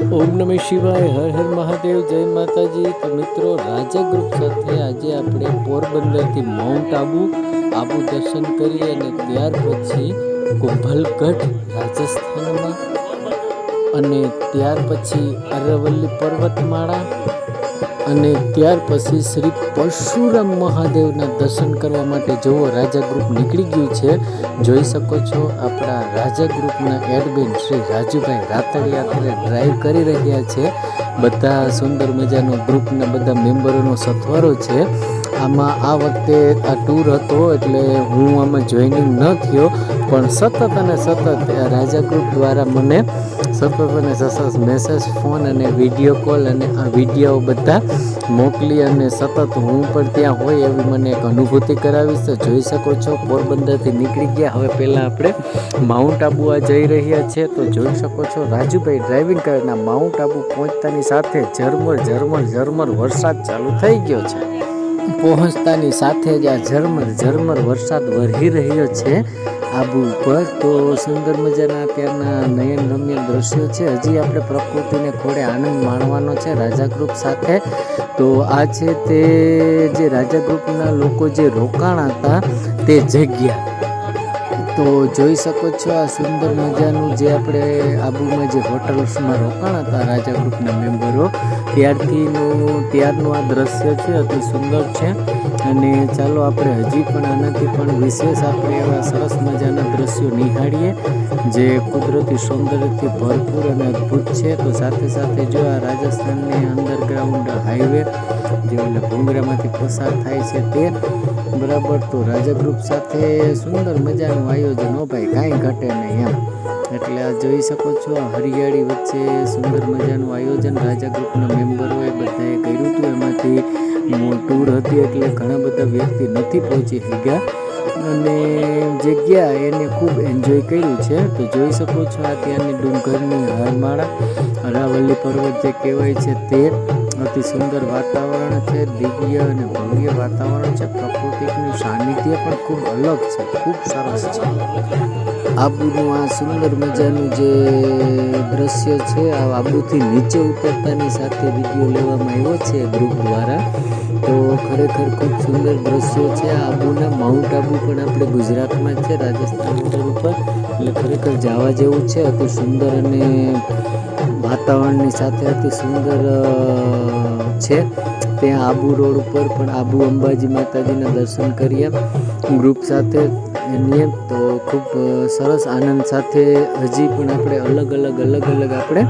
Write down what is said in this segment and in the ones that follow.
ઓમ નમઃ શિવાય, હર હર મહાદેવ, જય માતાજી. તો મિત્રો રાજા ગ્રુપ સાથે આજે આપણે પોરબંદરથી માઉન્ટ આબુ આબુ દર્શન કરી અને ત્યાર પછી કુંભલગઢ રાજસ્થાનમાં અને ત્યાર પછી અરવલ્લી પર્વતમાળા અને ત્યાર પછી શ્રી પરશુરામ મહાદેવના દર્શન કરવા માટે જુઓ રાજા ગ્રુપ નીકળી ગયું છે. જોઈ શકો છો આપણા રાજા ગ્રુપના એડમિન શ્રી રાજુભાઈ રાતડિયા અત્યારે ડ્રાઈવ કરી રહ્યા છે. બધા સુંદર મજાનો ગ્રુપના બધા મેમ્બરોનો સથવારો છે. આમાં આ વખતે આ ટૂર હતો એટલે હું આમાં જોઈનિંગ ન થયો, પણ સતત અને સતત રાજા ગ્રુપ દ્વારા મને સતત અને સતત મેસેજ ફોન અને વીડિયો કોલ અને આ વીડિયો બધા મોકલી અને સતત હું પણ ત્યાં હોય એવી મને એક અનુભૂતિ કરાવીશ તો જોઈ શકો છો, પોરબંદરથી નીકળી ગયા. હવે પહેલાં આપણે માઉન્ટ આબુ આ જઈ રહ્યા છે. તો જોઈ શકો છો, રાજુભાઈ ડ્રાઇવિંગ કરીને માઉન્ટ આબુ પહોંચતાની સાથે ઝરમર ઝરમર ઝરમર વરસાદ ચાલુ થઈ ગયો છે. પહોંચતાની સાથે જ આ ઝરમર ઝરમર વરસાદ વરહી રહ્યો છે. આબુ ઉપર તો સુંદર મજાના અત્યારના નયન રમ્ય દ્રશ્યો છે. હજી આપણે પ્રકૃતિને ખોડે આનંદ માણવાનો છે રાજા ગ્રુપ સાથે. તો આ છે તે જે રાજા ગ્રુપના લોકો જે રોકાણ હતા તે જગ્યા. તો જોઈ શકો છો આ સુંદર મજાનું જે આપણે આબુમાં જે હોટલ્સમાં રોકાણ હતા રાજા ગ્રુપના મેમ્બરો ત્યારથીનું, ત્યારનું આ દ્રશ્ય છે, અતિ સુંદર છે. અને ચાલો આપણે હજી પણ આનાથી પણ વિશેષ આપણે એવા સરસ મજાના દ્રશ્યો નિહાળીએ, જે કુદરતી સૌંદર્યથી ભરપૂર અને અદ્ભુત છે. તો સાથે સાથે જો આ રાજસ્થાનની અંડરગ્રાઉન્ડ હાઈવે, જે એટલે ભૂંગરામાંથી પસાર થાય છે તે, બરાબર તો રાજા ગ્રુપ સાથે સુંદર મજાનું આયોજન. હો ભાઈ, કાંઈ ઘટે નહીં એમ. એટલે આ જોઈ શકો છો હરિયાળી વચ્ચે સુંદર મજાનું આયોજન રાજા ગ્રુપના મેમ્બરોએ બધાએ કર્યું હતું. એમાંથી ટૂર હતી એટલે ઘણા બધા વ્યક્તિ નથી પહોંચી શક્યા. અને જગ્યા એને ખૂબ એન્જોય કર્યું છે. તો જોઈ શકો છો આ ત્યાંની ડુંગરની હારમાળા, અરાવલ્લી પર્વત જે કહેવાય છે તે અતિ સુંદર વાતાવરણ છે, દિવ્ય અને ભવ્ય વાતાવરણ છે. પ્રકૃતિનું સાનિધ્ય પણ ખૂબ અલગ છે, ખૂબ સરસ છે. આબુનું આ સુંદર મજાનું જે દ્રશ્ય છે, આ આબુથી નીચે ઉતરતાની સાથે વીડિયો લેવામાં આવ્યો છે ગ્રુપ દ્વારા. તો ખરેખર ખૂબ સુંદર દ્રશ્યો છે આબુના. માઉન્ટ આબુ પણ આપણે ગુજરાતમાં છે, રાજસ્થાન બોર્ડર ઉપર. એટલે ખરેખર જવા જેવું છે, અતિ સુંદર અને વાતાવરણની સાથે અતિ સુંદર છે. ત્યાં આબુ રોડ ઉપર પણ આબુ અંબાજી માતાજીના દર્શન કર્યા. ગ્રુપ સાથે એની તો ખૂબ સરસ આનંદ સાથે હજી પણ આપણે અલગ અલગ અલગ અલગ આપણે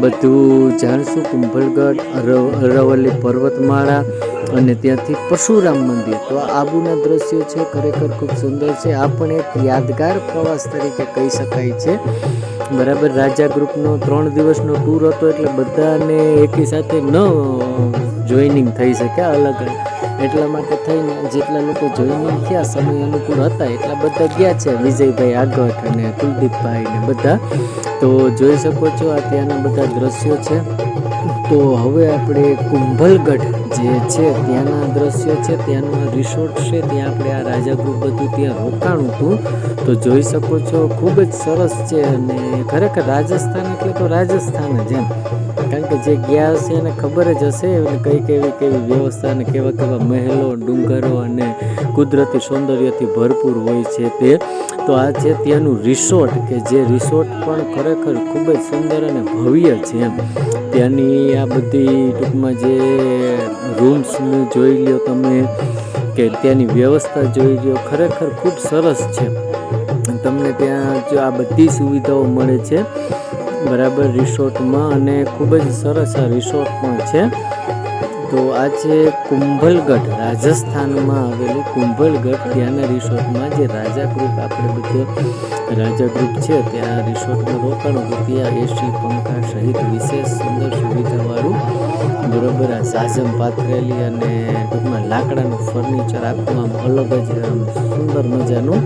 બધું જાણશું. કુંભલગઢ, અરવ- અરવલ્લી પર્વતમાળા અને ત્યાંથી પરશુરામ મંદિર. તો આબુના દ્રશ્યો છે, ખરેખર ખૂબ સુંદર છે. આ પણ એક યાદગાર પ્રવાસ તરીકે કહી શકાય છે. બરાબર, રાજા ગ્રુપનો ત્રણ દિવસનો ટૂર હતો એટલે બધાને એકી સાથે ન જોઈનિંગ થઈ શક્યા. અલગ અલગ. એટલા માટે થઈને જેટલા લોકો જોઈનિંગ થયા, સમય અનુકૂળ હતા, એટલા બધા ગયા છે. વિજયભાઈ આગઠ અને કુલદીપભાઈ ને બધા. તો જોઈ શકો છો, આ ત્યાંના બધા દ્રશ્યો છે. તો હવે આપણે કુંભલગઢ જે છે, ત્યાંના દ્રશ્યો છે, ત્યાંનું રિસોર્ટ છે, ત્યાં આપણે આ રાજાગૃહ બધું ત્યાં રોકાણું હતું. તો જોઈ શકો છો, ખૂબ જ સરસ છે અને ખરેખર રાજસ્થાન એટલે તો રાજસ્થાન જ એમ. કારણ કે જે ગયા હશે એને ખબર જ હશે એને કઈ કેવી કેવી વ્યવસ્થા અને કેવા કેવા મહેલો, ડુંગરો અને કુદરતી સૌંદર્યથી ભરપૂર હોય છે તે. તો આ છે ત્યાંનું રિસોર્ટ કે જે રિસોર્ટ પણ ખરેખર ખૂબ જ સુંદર અને ભવ્ય છે એમ. ત્યાંની આ બધી ટૂંકમાં જે રૂમ્સનું જોઈ લો તમે કે ત્યાંની વ્યવસ્થા જોઈ લો ખરેખર ખૂબ સરસ છે. તમને ત્યાં જો આ બધી સુવિધાઓ મળે છે. બરાબર રિસોર્ટમાં અને ખૂબ જ સરસ આ રિસોર્ટ પણ છે. તો આ છે કુંભલગઢ, રાજસ્થાનમાં આવેલું કુંભલગઢ ત્યાંના રિસોર્ટમાં જે રાજા ગ્રુપ આપણે બધે રાજા ગ્રુપ છે, ત્યાં રિસોર્ટમાં રોકાણ તો ત્યાં એસી પંખા સહિત વિશેષ સુંદર સુવિધાવાળું બરોબર આ સાજમ પાથરેલી અને ટૂંકમાં લાકડાનું ફર્નિચર આખું આમ અલગ જ આમ સુંદર મજાનું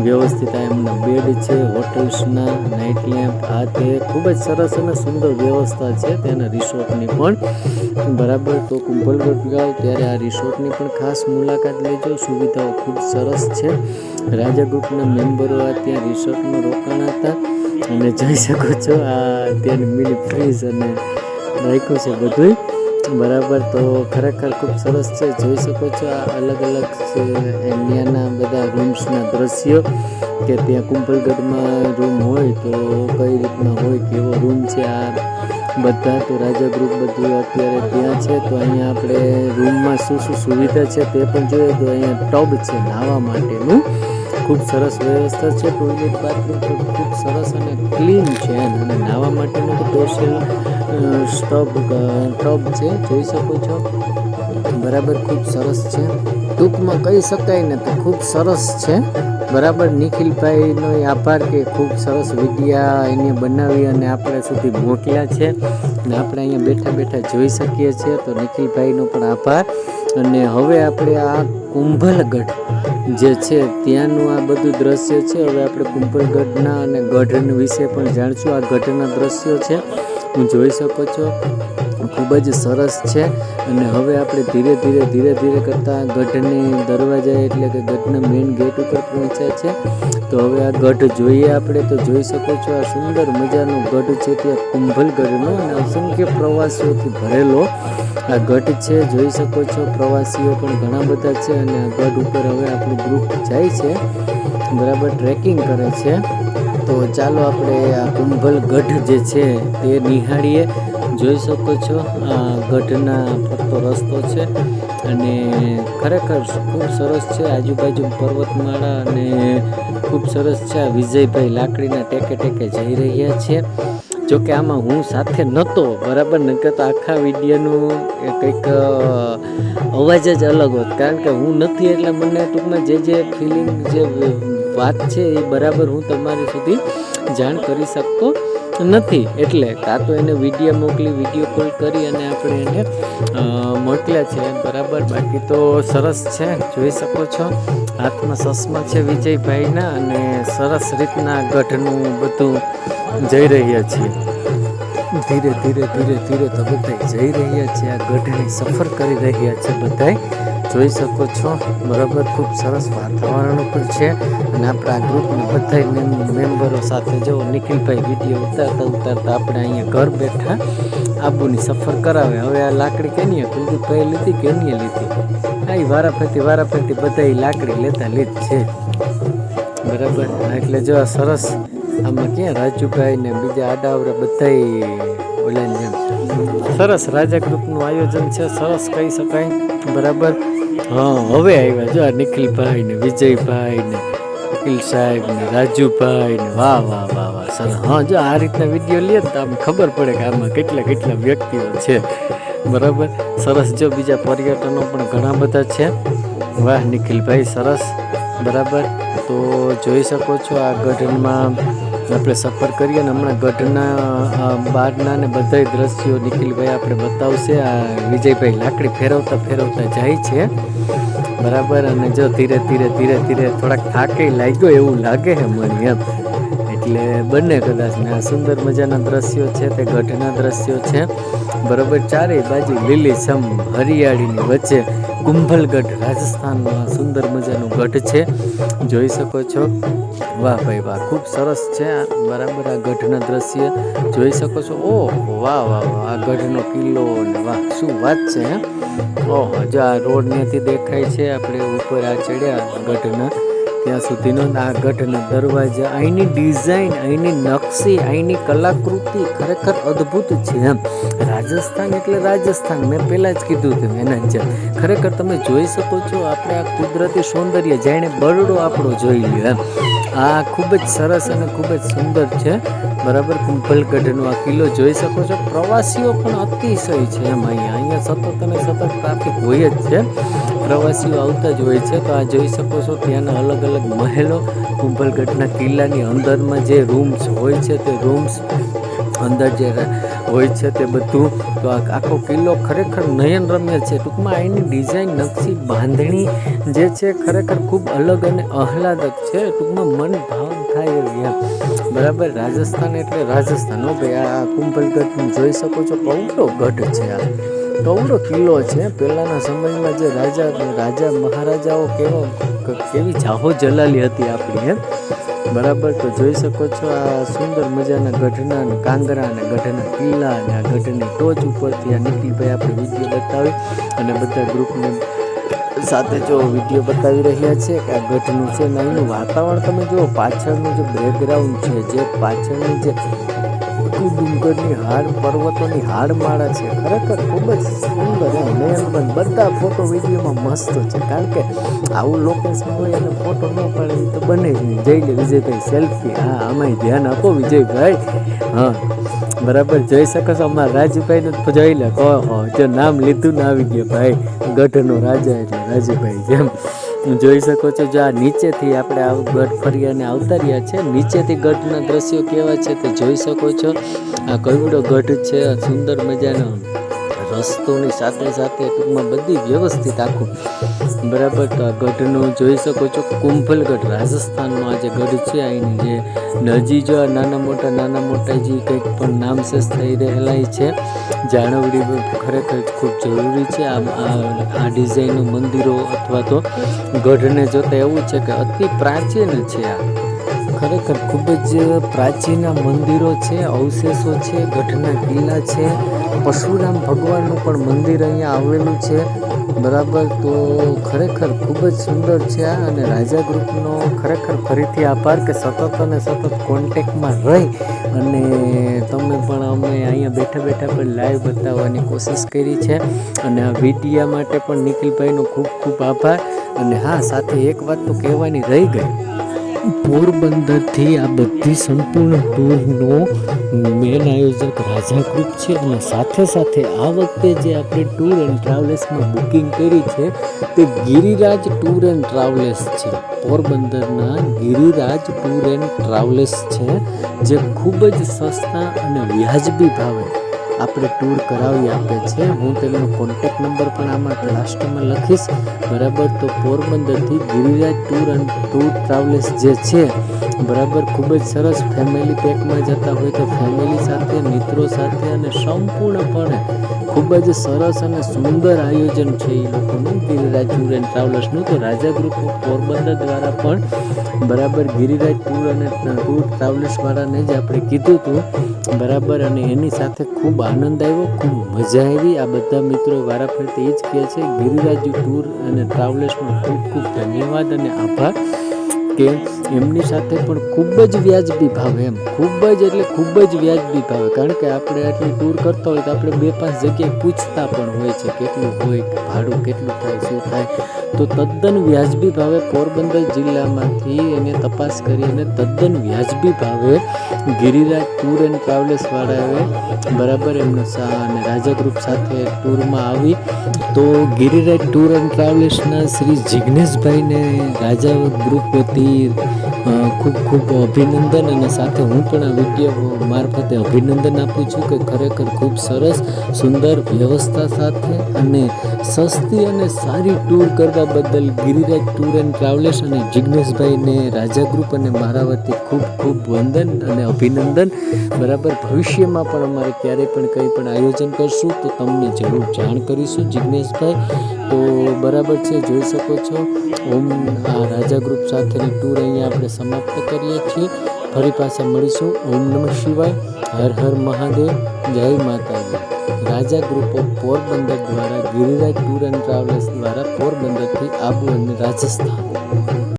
વ્યવસ્થિત આ એમના બેડ છે હોટલ્સના નાઇટ લેમ્પ આ તે ખૂબ જ સરસ અને સુંદર વ્યવસ્થા છે ત્યાંના રિસોર્ટની પણ. બરાબર, તો કુંભલગઢ જાઓ ત્યારે આ રિસોર્ટની પણ ખાસ મુલાકાત લેજો, સુવિધાઓ ખૂબ સરસ છે. રાજા ગ્રુપના મેમ્બરો આ ત્યાં રિસોર્ટમાં રોકાણ હતા. અને જોઈ શકો છો, આ ત્યાંની મિની ફ્રીજ અને રાખ્યું છે બધુંય. બરાબર, તો ખરેખર ખૂબ સરસ છે. જોઈ શકો છો આ અલગ અલગ ઇન્ડિયાના બધા રૂમ્સના દ્રશ્યો, કે ત્યાં કુંભલગઢમાં રૂમ હોય તો કઈ રીતના હોય, કેવો રૂમ છે, આ બધા તો રાજા ગ્રુપ બધું અત્યારે ત્યાં છે. તો અહીંયા આપણે રૂમમાં શું શું સુવિધા છે તે પણ જોઈએ. તો અહીંયા ટબ છે નાહવા માટેનું. ખૂબ સરસ વ્યવસ્થા છે, ટોયલેટ, બાથરૂમ પણ ખૂબ સરસ અને ક્લીન છે. અને નાહવા માટેનું સ્પેશિયલ સ્ટબ ટબ છે, જોઈ શકો છો. બરાબર ખૂબ સરસ છે. ટૂંકમાં કહી શકાય ને તો ખૂબ સરસ છે. બરાબર નિખિલભાઈનો આભાર કે ખૂબ સરસ વિડીયા એને બનાવી અને આપણે સુધી મોકલ્યા છે. ને આપણે અહીંયા બેઠા બેઠા જોઈ શકીએ છીએ. તો નિખિલભાઈનો પણ આભાર. અને હવે આપણે આ કુંભલગઢ જે છે, ત્યાંનું આ બધું દ્રશ્ય છે. હવે આપણે કુંભલગઢના અને ગઢ વિશે પણ જાણશું. આ ગઢના દ્રશ્યો છે. હું જોઈ શકો છો. ખૂબ જ સરસ છે. અને હવે આપણે ધીરે ધીરે ધીરે ધીરે કરતાં ગઢની દરવાજા એટલે કે ગઢના મેઇન ગેટ ઉપર પહોંચ્યા છે. તો હવે આ ગઢ જોઈએ આપણે. તો જોઈ શકો છો આ સુંદર મજાનો ગઢ છે ત્યાં કુંભલગઢનો અને અસંખ્ય પ્રવાસીઓથી ભરેલો આ ગઢ છે. જોઈ શકો છો પ્રવાસીઓ પણ ઘણા બધા છે અને આ ગઢ ઉપર હવે આપણું ગ્રુપ જાય છે. બરાબર ટ્રેકિંગ કરે છે. તો ચાલો આપણે આ કુંભલગઢ જે છે તે નિહાળીએ. જોઈ શકો છો, આ ગઢના ફરતો રસ્તો છે અને ખરેખર ખૂબ સરસ છે. આજુબાજુ પર્વતમાળા અને ખૂબ સરસ છે. આ વિજયભાઈ લાકડીના ટેકે ટેકે જઈ રહ્યા છે. જોકે આમાં હું સાથે નહોતો બરાબર? નકર તો આખા વિડીયોનું કંઈક અવાજ જ અલગ હોત. કારણ કે હું નથી, એટલે મને ટૂંકમાં જે જે ફિલિંગ જે વાત છે એ બરાબર હું તમારી સુધી જાણ કરી શકતો નથી. એટલે કાં તો એને વીડિયો મોકલી, વીડિયો કોલ કરી અને આપણે એને મોકલ્યા છે. બરાબર? બાકી તો સરસ છે. જોઈ શકો છો. હાથમાં ચશ્મા છે વિજયભાઈના અને સરસ રીતના ગઢનું બધું જઈ રહ્યા છીએ. ધીરે ધીરે ધીરે ધીરે તો બધા જઈ રહ્યા છે. આ ગઢની સફર કરી રહ્યા છે બધાય. જોઈ શકો છો. બરાબર, ખૂબ સરસ વાતાવરણ પણ છે. અને આપણા ગ્રુપના બધા મેમ્બરો સાથે જો નિખિલભાઈ વીડિયો ઉતારતા ઉતારતા આપણે અહીંયા ઘર બેઠા આબુની સફર કરાવે. હવે આ લાકડી કેની કુલદીપભાઈ લીધી કેનીએ લીધી? આ વારાફરતી વારાફરતી બધા લાકડી લેતા લીધ છે. બરાબર? એટલે જો સરસ, આમાં ક્યાં રાજુભાઈ ને બીજા આડાવડા બધાય ઓલા જેમ સરસ રાજા ગ્રુપનું આયોજન છે, સરસ કહી શકાય. બરાબર? હા, હવે આવ્યા જો આ નિખિલભાઈ ને વિજયભાઈ ને વકીલ સાહેબ ને રાજુભાઈ ને વાહ વાહ વાહ વાહ, સરસ. હા, જો આ રીતના વીડિયો લે તો આમ ખબર પડે કે આમાં કેટલા કેટલા વ્યક્તિઓ છે. બરાબર? સરસ, જો બીજા પર્યટનો પણ ઘણા બધા છે. વાહ, નિખિલભાઈ, સરસ. બરાબર? તો જોઈ શકો છો આ ગઢમાં આપણે સફર કરીએ અને હમણાં ગઢના બારના ને બધાય દ્રશ્યો નિખિલભાઈ આપણે બતાવશે. આ વિજયભાઈ લાકડી ફેરવતા ફેરવતા જાય છે. બરાબર? અને જો ધીરે ધીરે ધીરે ધીરે થોડાક થાકે લાગ્યો એવું લાગે છે મને એમ. એટલે બંને કદાચ ને આ સુંદર મજાના દ્રશ્યો છે તે ગઢના દ્રશ્યો છે. બરાબર? ચારેય બાજુ લીલીછમ હરિયાળીની વચ્ચે કુંભલગઢ રાજસ્થાનમાં સુંદર મજાનું ગઢ છે. જોઈ શકો છો. વાહ ભાઈ વાહ, ખૂબ સરસ છે આ બરાબર આ ગઢના દ્રશ્ય. જોઈ શકો છો. ઓહ, વાહ વાહ વાહ, આ ગઢનો કિલ્લો ને વાહ, શું વાત છે, હે? ઓહો, જો આ રોડ ત્યાંથી દેખાય છે, આપણે ઉપર આ ચડ્યા ગઢના. ત્યાં સુધીનો આ ગઢનો દરવાજા, અહીંની ડિઝાઇન, અહીંની નકશી, અહીંની કલાકૃતિ ખરેખર અદ્ભુત છે એમ. રાજસ્થાન એટલે રાજસ્થાન. મેં પહેલાં જ કીધું હતું એના જેમ. ખરેખર તમે જોઈ શકો છો આપણે આ કુદરતી સૌંદર્ય, જેણે બરડો આપણો જોઈ લ્યો એમ. આ ખૂબ જ સરસ અને ખૂબ જ સુંદર છે. બરાબર? કુંભલગઢનો આ કિલ્લો જોઈ શકો છો. પ્રવાસીઓ પણ અતિશય છે એમ અહીંયા. અહીંયા સતત અને સતત ટ્રાફિક હોય જ છે. પ્રવાસીઓ આવતા જ હોય છે. તો આ જોઈ શકો છો ત્યાંના અલગ અલગ મહેલો. કુંભલગઢના કિલ્લાની અંદરમાં જે રૂમ્સ હોય છે તે રૂમ્સ અંદર જે હોય છે તે બધું. તો આ આખો કિલ્લો ખરેખર નયનરમ્ય છે. ટૂંકમાં એની ડિઝાઇન નકશી બાંધણી જે છે ખરેખર ખૂબ અલગ અને આહલાદક છે. ટૂંકમાં મન ભાવ થાય એમ. બરાબર? રાજસ્થાન એટલે રાજસ્થાન. હો ભાઈ, આ કુંભલગઢ જોઈ શકો છો કવડો ગઢ છે આ. કવડો કિલ્લો છે. પહેલાંના સમયમાં જે રાજા રાજા, મહારાજાઓ કેવો કેવી જાહો જલાલી હતી આપણી એમ. બરાબર, તો જોઈ શકો છો આ સુંદર મજાના ગઢના અને કાંગરા અને ગઢના કિલ્લા અને આ ગઢની ટોચ ઉપરથી આ નિખિલભાઈ આપણે વીડિયો બતાવી અને બધા ગ્રુપને સાથે જો વીડિયો બતાવી રહ્યા છે કે આ ગઢનું છે ને અહીંનું વાતાવરણ તમે જુઓ, પાછળનું જે બેકગ્રાઉન્ડ છે, જે પાછળની જે આખું ડુંગરની હાડ પર્વતોની હાડમાળા છે. ખરેખર ખૂબ જ સુંદર એમ બધા ફોટો વિડીયોમાં મસ્ત છે. કારણ કે આવું લોકેશન હોય અને ફોટો ન પાડે તો બને જ નહીં. જઈ લે, વિજયભાઈ સેલ્ફી હા, આમાંય ધ્યાન આપો, વિજયભાઈ. હા, બરાબર. જોઈ શકો છો અમારા રાજુભાઈને જોઈ લે. કહો જો નામ લીધું ને આવી ગયો, ભાઈ. ગઢનો રાજા એટલે રાજુભાઈ, જેમ. જોઈ શકો છો જો આ નીચેથી આપણે આ ગઢ ફરિયાને આવતા રહ્યા છે. નીચેથી ગઢના દ્રશ્યો કેવા છે તે જોઈ શકો છો. આ કઈવડો ગઢ છે સુંદર મજાનો રસ્તોની સાથે સાથે ટૂંકમાં બધી વ્યવસ્થિત આખું. બરાબર? આ ગઢનું જોઈ શકો છો, કુંભલગઢ રાજસ્થાનનો આ જે ગઢ છે અહીંની જે નજી જો નાના મોટા નાના મોટા જે કંઈક પણ નામશેષ થઈ રહેલા છે, જાળવણી ખરેખર ખૂબ જરૂરી છે. આ આ ડિઝાઇનનું મંદિરો અથવા તો ગઢને જોતા એવું છે કે અતિ પ્રાચીન છે આ. ખરેખર ખૂબ જ પ્રાચીન મંદિરો છે, અવશેષો છે, ગઢના કિલ્લા છે પરશુરામ ભગવાનનું પણ મંદિર અહીંયા આવેલું છે. બરાબર, તો ખરેખર ખૂબ જ સુંદર છે અને રાજા ગ્રુપનો ખરેખર ફરીથી આભાર કે સતત અને સતત કોન્ટેક્ટમાં રહી અને તમે પણ અમે અહીંયા બેઠા બેઠા પણ લાઈવ બતાવવાની કોશિશ કરી છે. અને આ વિડીયા માટે પણ નિખિલભાઈનો ખૂબ ખૂબ આભાર. અને હા, સાથે એક વાત તો કહેવાની રહી ગઈ. પોરબંદરથી આ બધી સંપૂર્ણ ટૂરનો મેન આયોજક રાજા ગ્રુપ છે અને સાથે સાથે આ વખતે જે આપણે ટૂર એન્ડ ટ્રાવેલ્સમાં બુકિંગ કરી છે તે ગિરિરાજ ટૂર એન્ડ ટ્રાવેલ્સ છે. પોરબંદરના ગિરિરાજ ટૂર એન્ડ ટ્રાવેલ્સ છે જે ખૂબ જ સસ્તા અને વ્યાજબી ભાવે આપણે ટૂર કરાવી આપે છે. હું તેમનો કોન્ટેક નંબર પણ આમાં લાસ્ટમાં લખીશ. બરાબર, તો પોરબંદરથી Giriraj Tour and Tour Travels જે છે, બરાબર, ખૂબ જ સરસ ફેમિલી પેકમાં જતા હોય તો ફેમિલી સાથે, મિત્રો સાથે અને સંપૂર્ણપણે ખૂબ જ સરસ અને સુંદર આયોજન છે એ લોકોનું ગિરિરાજ ટૂર એન્ડ ટ્રાવેલ્સનું તો રાજા ગ્રુપ પોરબંદર દ્વારા પણ બરાબર ગિરિરાજ ટૂર અને ટૂર ટ્રાવેલર્સ વાળાને જ આપણે કીધું હતું. બરાબર, અને એની સાથે ખૂબ આનંદ આવ્યો, ખૂબ મજા આવી. આ બધા મિત્રો વારાફરતી એ જ કહે છે, ગિરિરાજ ટૂર અને ટ્રાવેલ્સનો ખૂબ ખૂબ ધન્યવાદ અને આભાર. કે એમની સાથે પણ ખૂબ જ વ્યાજબી ભાવે એમ. ખૂબ જ એટલે ખૂબ જ વ્યાજબી ભાવે. કારણ કે આપણે આટલી ટૂર કરતા હોય તો આપણે બે પાંચ જગ્યાએ પૂછતા પણ હોય છે કેટલું હોય, ભાડું કેટલું થાય, શું થાય. તો તદ્દન વ્યાજબી ભાવે પોરબંદર જિલ્લામાંથી એને તપાસ કરી તદ્દન વ્યાજબી ભાવે ગિરિરાજ ટૂર એન્ડ ટ્રાવેલ્સવાળાએ બરાબર એમનો સા અને રાજા ગ્રુપ સાથે ટૂરમાં આવી. તો ગિરિરાજ ટૂર એન્ડ ટ્રાવેલ્સના શ્રી જિગ્નેશભાઈને રાજા ગ્રુપ વતી અ, ખૂબ ખૂબ અભિનંદન અને સાથે હું પણ આ વીડિયો મારફતે અભિનંદન આપું છું કે ખરેખર ખૂબ સરસ સુંદર વ્યવસ્થા સાથે અને સસ્તી અને સારી ટૂર કરવા બદલ ગિરિરાજ ટૂર એન્ડ ટ્રાવેલ્સ અને જિગ્નેશભાઈને રાજા ગ્રુપ અને મારા વતી ખૂબ ખૂબ વંદન અને અભિનંદન. બરાબર ભવિષ્યમાં પણ અમારે ક્યારેય પણ કંઈ પણ આયોજન કરશું તો તમને જરૂર જાણ કરીશું જિગ્નેશભાઈ. તો બરાબર છે જોઈ શકો છો. ઓમ આ રાજા ગ્રુપ સાથેની ટૂર અહીંયા આપણે સમાપ્ત કરીએ છીએ. ફરી પાછા મળીશું. ઓમ નમઃ શિવાય. હર હર મહાદેવ. જય માતાજી. રાજા ગ્રુપ ઓફ પોરબંદર દ્વારા ગિરિરાજ ટૂર એન્ડ ટ્રાવેલ્સ દ્વારા પોરબંદરથી આબુ અને રાજસ્થાન.